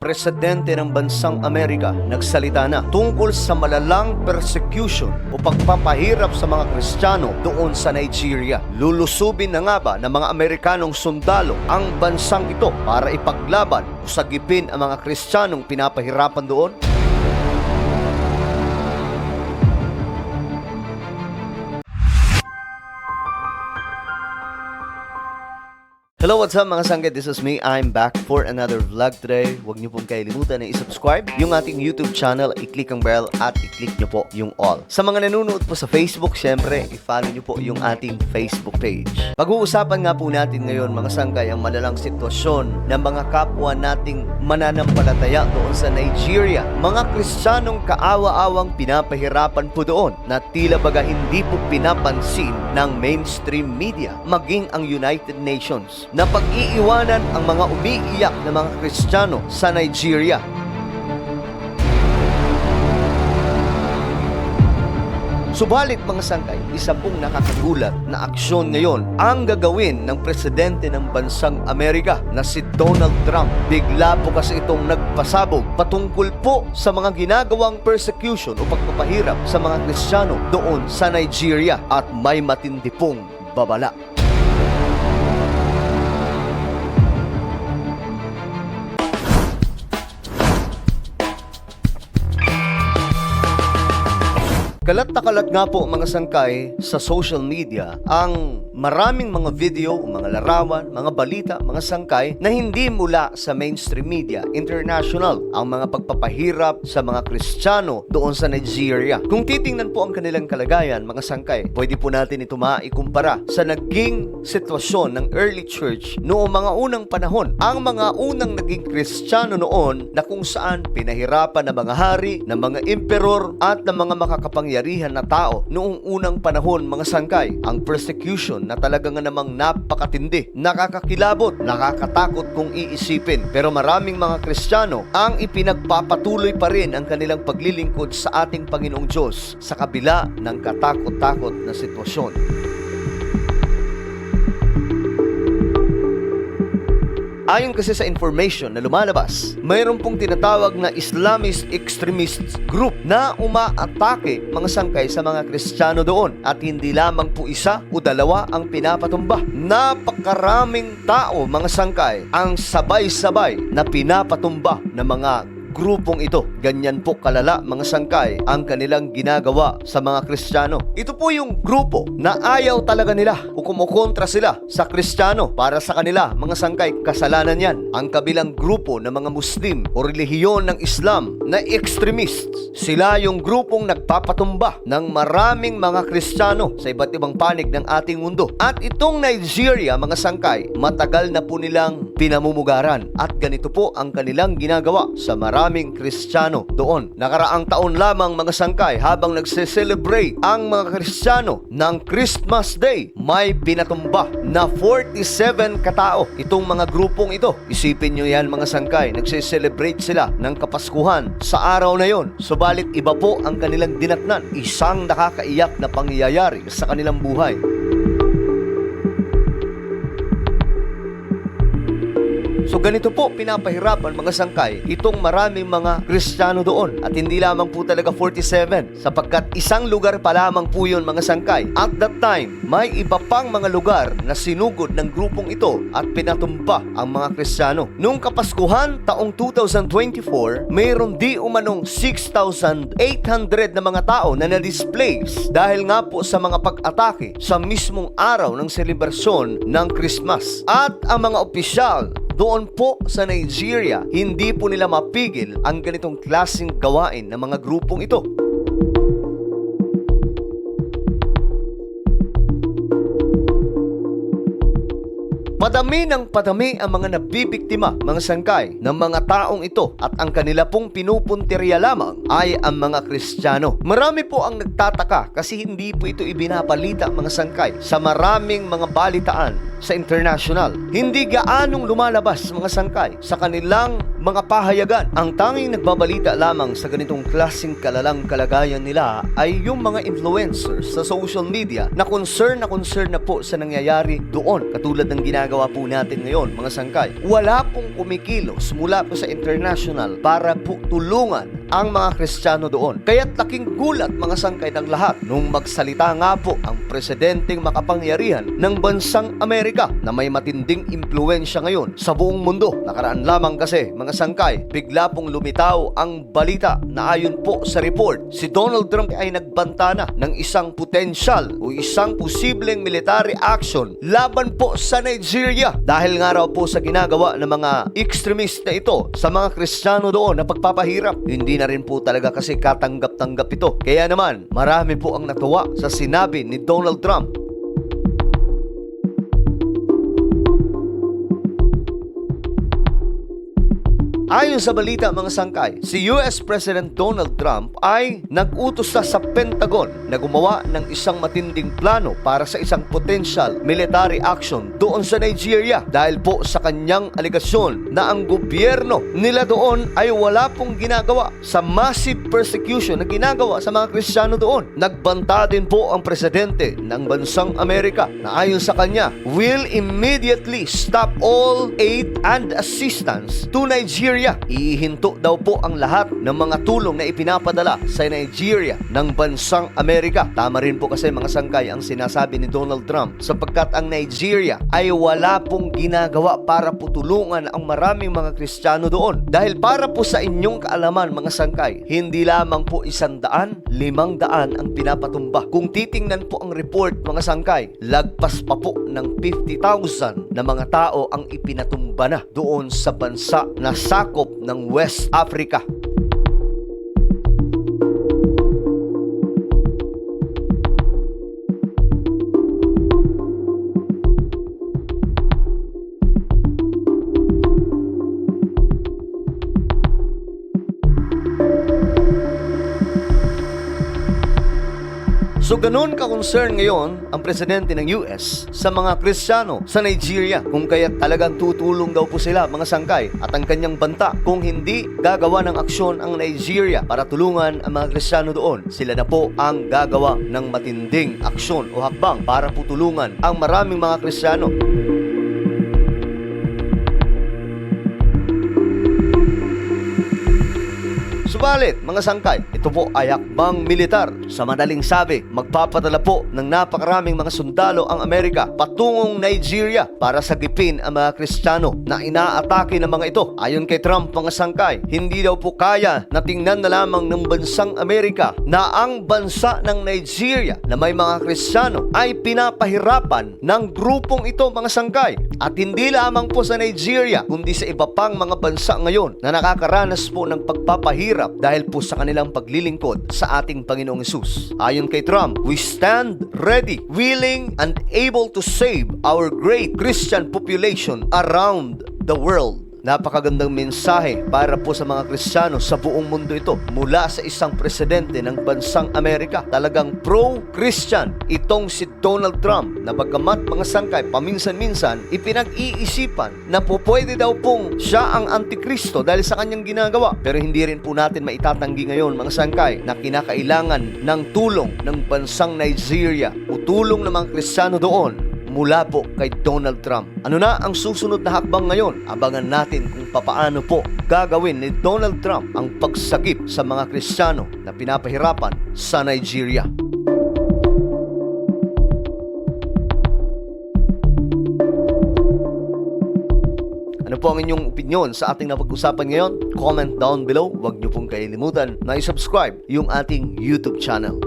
Presidente ng Bansang Amerika nagsalita na tungkol sa malalang persecution o pagpapahirap sa mga Kristiyano doon sa Nigeria. Lulusubin na nga ba ng mga Amerikanong sundalo ang bansang ito para ipaglaban o sagipin ang mga Kristiyanong pinapahirapan doon? Hello, what's up mga sanggit? This is me. I'm back for another vlog today. Huwag niyo pong kailimutan na i-subscribe yung ating YouTube channel, i-click ang bell at i-click niyo po yung all. Sa mga nanonood po sa Facebook, syempre, i-follow niyo po yung ating Facebook page. Pag-uusapan nga po natin ngayon mga sanggay ang malalang sitwasyon ng mga kapwa nating mananampalataya doon sa Nigeria. Mga Kristiyanong kaawa-awang pinapahirapan po doon na tila baga hindi po pinapansin ng mainstream media maging ang United Nations na pag-iiwanan ang mga umiiyak na mga Kristiyano sa Nigeria. Subalit mga sangkay, isa pong nakakagulat na aksyon ngayon ang gagawin ng presidente ng bansang Amerika na si Donald Trump. Bigla po kasi itong nagpasabog patungkol po sa mga ginagawang persecution o pagpapahirap sa mga Kristiyano doon sa Nigeria at may matindi pong babala. Kalat na kalat nga po mga sangkay sa social media ang maraming mga video, mga larawan, mga balita, mga sangkay na hindi mula sa mainstream media, international, ang mga pagpapahirap sa mga Kristiyano doon sa Nigeria. Kung titingnan po ang kanilang kalagayan, mga sangkay, pwede po natin ito maikumpara sa naging sitwasyon ng early church noong mga unang panahon. Ang mga unang naging Kristiyano noon na kung saan pinahirapan ng mga hari, ng mga emperor at ng mga makakapangyarihan na tao noong unang panahon mga sangkay. Ang persecution na talaga nga namang napakatindi, nakakakilabot, nakakatakot kung iisipin. Pero maraming mga Kristiyano ang ipinagpapatuloy pa rin ang kanilang paglilingkod sa ating Panginoong Diyos sa kabila ng katakot-takot na sitwasyon. Ayon kasi sa information na lumalabas, mayroon pong tinatawag na Islamist extremist group na umaatake mga sangkay sa mga Kristiyano doon at hindi lamang po isa o dalawa ang pinapatumba. Napakaraming tao mga sangkay ang sabay-sabay na pinapatumba ng mga grupong ito. Ganyan po kalala mga sangkay ang kanilang ginagawa sa mga Kristiyano. Ito po yung grupo na ayaw talaga nila o kumukontra sila sa Kristiyano para sa kanila mga sangkay kasalanan yan. Ang kabilang grupo ng mga Muslim o relihiyon ng Islam na extremists. Sila yung grupong nagpapatumba ng maraming mga Kristiyano sa iba't ibang panig ng ating mundo. At itong Nigeria mga sangkay, matagal na po nilang pinamumugaran at ganito po ang kanilang ginagawa sa maraming Kristiyano doon. Nakaraang taon lamang mga sangkay habang nagse-celebrate ang mga Kristiyano ng Christmas Day, may pinatumba na 47 katao itong mga grupong ito. Isipin nyo yan mga sangkay, nagse-celebrate sila ng Kapaskuhan sa araw na yon. Subalit iba po ang kanilang dinatnan, isang nakakaiyak na pangyayari sa kanilang buhay. So ganito po pinapahirapan mga sangkay itong maraming mga Kristiyano doon at hindi lamang po talaga 47 sapagkat isang lugar pa lamang po yun mga sangkay. At that time, may iba pang mga lugar na sinugod ng grupong ito at pinatumba ang mga Kristiyano. Noong Kapaskuhan taong 2024, mayroon di umanong 6,800 na mga tao na na-displace dahil nga po sa mga pag-atake sa mismong araw ng selebrasyon ng Christmas. At ang mga opisyal doon po sa Nigeria, hindi po nila mapigil ang ganitong klaseng gawain ng mga grupong ito. Padami ng padami ang mga nabibiktima, mga sangkay ng mga taong ito at ang kanila pong pinupuntirya lamang ay ang mga Kristiyano. Marami po ang nagtataka kasi hindi po ito ibinapalita mga sangkay sa maraming mga balitaan sa international. Hindi gaanong lumalabas mga sangkay sa kanilang mga pahayagan. Ang tanging nagbabalita lamang sa ganitong klaseng kalalang kalagayan nila ay yung mga influencers sa social media na concern na concern na po sa nangyayari doon. Katulad ng ginagawa po natin ngayon, mga sangkay. Wala pong kumikilos mula po sa international para po tulungan ang mga Kristiyano doon. Kaya't laking gulat mga sangkay ng lahat nung magsalita nga po ang presidenteng makapangyarihan ng bansang Amerika na may matinding impluensya ngayon sa buong mundo. Nakaraan lamang kasi mga sangkay, bigla pong lumitaw ang balita na ayon po sa report, si Donald Trump ay nagbanta na ng isang potensyal o isang posibleng military action laban po sa Nigeria dahil nga raw po sa ginagawa ng mga extremist na ito sa mga Kristiyano doon na pagpapahirap. Hindi na rin po talaga kasi katanggap-tanggap ito. Kaya naman, marami po ang natuwa sa sinabi ni Donald Trump Ayon sa balita mga sangkay, si US President Donald Trump ay nag-utos na sa Pentagon na gumawa ng isang matinding plano para sa isang potential military action doon sa Nigeria dahil po sa kanyang aligasyon na ang gobyerno nila doon ay wala pong ginagawa sa massive persecution na ginagawa sa mga Kristiyano doon. Nagbanta din po ang presidente ng bansang Amerika na ayon sa kanya will immediately stop all aid and assistance to Nigeria. Ihinto daw po ang lahat ng mga tulong na ipinapadala sa Nigeria ng bansang Amerika. Tama rin po kasi mga sangkay ang sinasabi ni Donald Trump sapagkat ang Nigeria ay wala pong ginagawa para putulungan ang maraming mga Kristiyano doon. Dahil para po sa inyong kaalaman mga sangkay, hindi lamang po isang daan, limang daan ang pinapatumba. Kung titingnan po ang report mga sangkay, lagpas pa po ng 50,000 na mga tao ang ipinatumba na doon sa bansa na sakop ng West Africa. Ganun ka-concern ngayon ang presidente ng US sa mga Kristiyano sa Nigeria kung kaya talagang tutulong daw po sila mga sangkay at ang kanyang banta kung hindi gagawa ng aksyon ang Nigeria para tulungan ang mga Kristiyano doon. Sila na po ang gagawa ng matinding aksyon o hakbang para po tulungan ang maraming mga Kristiyano Subalit, mga sangkay, ito po ay hakbang militar. Sa madaling sabi, magpapadala po ng napakaraming mga sundalo ang Amerika patungong Nigeria para sagipin ang mga Kristiyano na inaatake ng mga ito. Ayon kay Trump, mga sangkay, hindi daw po kaya na tingnan na lamang ng bansang Amerika na ang bansa ng Nigeria na may mga Kristiyano ay pinapahirapan ng grupong ito, mga sangkay. At hindi lamang po sa Nigeria, kundi sa iba pang mga bansa ngayon na nakakaranas po ng pagpapahirap dahil po sa kanilang paglilingkod sa ating Panginoong Yesus. Ayon kay Trump, we stand ready, willing, and able to save our great Christian population around the world. Napakagandang mensahe para po sa mga Kristiyano sa buong mundo ito mula sa isang presidente ng bansang Amerika. Talagang pro-Christian itong si Donald Trump na bagamat mga sangkay paminsan-minsan ipinag-iisipan na po pwede daw pong siya ang antikristo dahil sa kanyang ginagawa. Pero hindi rin po natin maitatanggi ngayon mga sangkay na kinakailangan ng tulong ng bansang Nigeria o tulong ng mga Kristiyano doon mula po kay Donald Trump. Ano na ang susunod na hakbang ngayon? Abangan natin kung papaano po gagawin ni Donald Trump ang pagsagip sa mga Kristiyano na pinapahirapan sa Nigeria. Ano po ang inyong opinion sa ating napag-usapan ngayon? Comment down below. Huwag niyo pong kalilimutan na i-subscribe yung ating YouTube channel.